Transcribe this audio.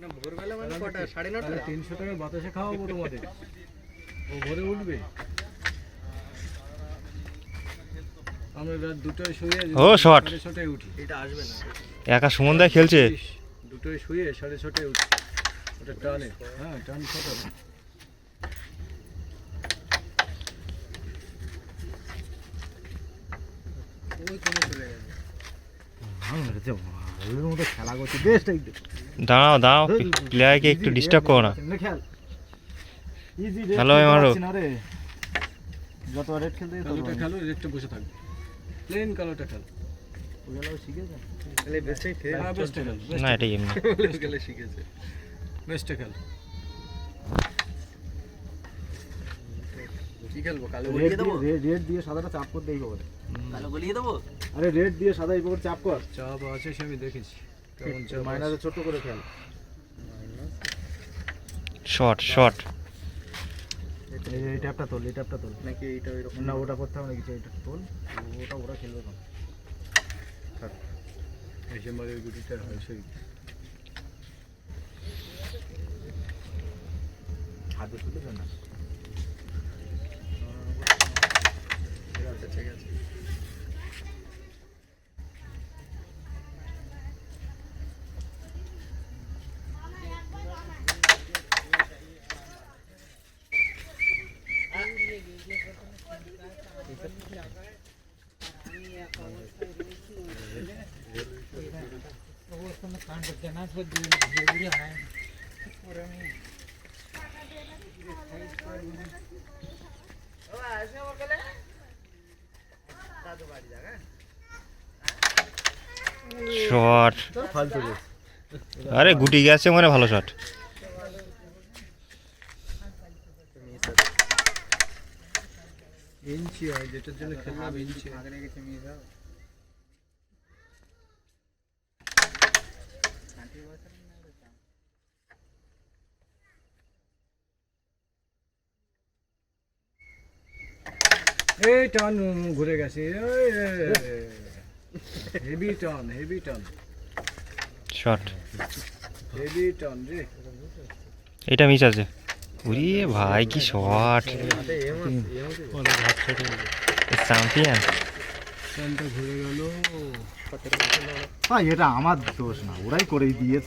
না ভোরবেলা মানে কটা? সাড়ে নটা? তিনশো টাকা বাতাসে খাওয়াবো তোমাদের। ও ভোরে উঠবে? আমরা রাত দুটোয় শুয়ে ও, ছটায় উঠি। এটা আসবে না। একা সুমন দা খেলছে? দুটোয় শুয়ে সাড়ে ছটায় উঠি। ওটা টানে। হ্যাঁ টান ছটা। ওই কমে চলে গেছে। মতো খেলা করছে। বেশ একদম দাঁড়াও দাঁড়াও প্লেয়ারকে একটু ডিস্টার্ব করো না। Hello, যত রেড খেলতে কালোটা খেলো রেডটা বসে থাকবে প্লেন কালোটা খেল। ওগুলো শিখেছে? তাহলে বেস্টই খেয়ে বেস্টটা খেল না এটাই এমনি শিখেছে। বেস্টটা খেল। কি খেলব কালো রেড দেবো? দিয়ে রেড দিয়ে সাদাটা চাপ কালো বলিয়ে দেবো? আরে রেড দিয়ে সাদা এই চাপ কর। চাপ আছে সে আমি দেখেছি। মাইনাসে ছোট করে খেল শর্ট শর্ট এই এই ট্যাপটা তোল এই ট্যাপটা তোল। নাকি এইটা ওইরকম? না ওটা করতে হবে না কিছু এটা তোল। ওটা ওরা খেলবে না এসে মারের গুটিটা হয় সেই। হাতে তুলে না। রে আরে গুটি গেছে মানে ভালো শট ইঞ্চি হয় যেটার জন্য খেললাম ইঞ্চি। আগে গেছে এই টান ঘুরে গেছে হেভি টান হেভি টান শর্ট হেভি টান রে। এটা মিস আছে। উরি ভাই কি শট। চ্যাম্পিয়ন এটা আমার দোষ না ওরাই করে দিয়েছে।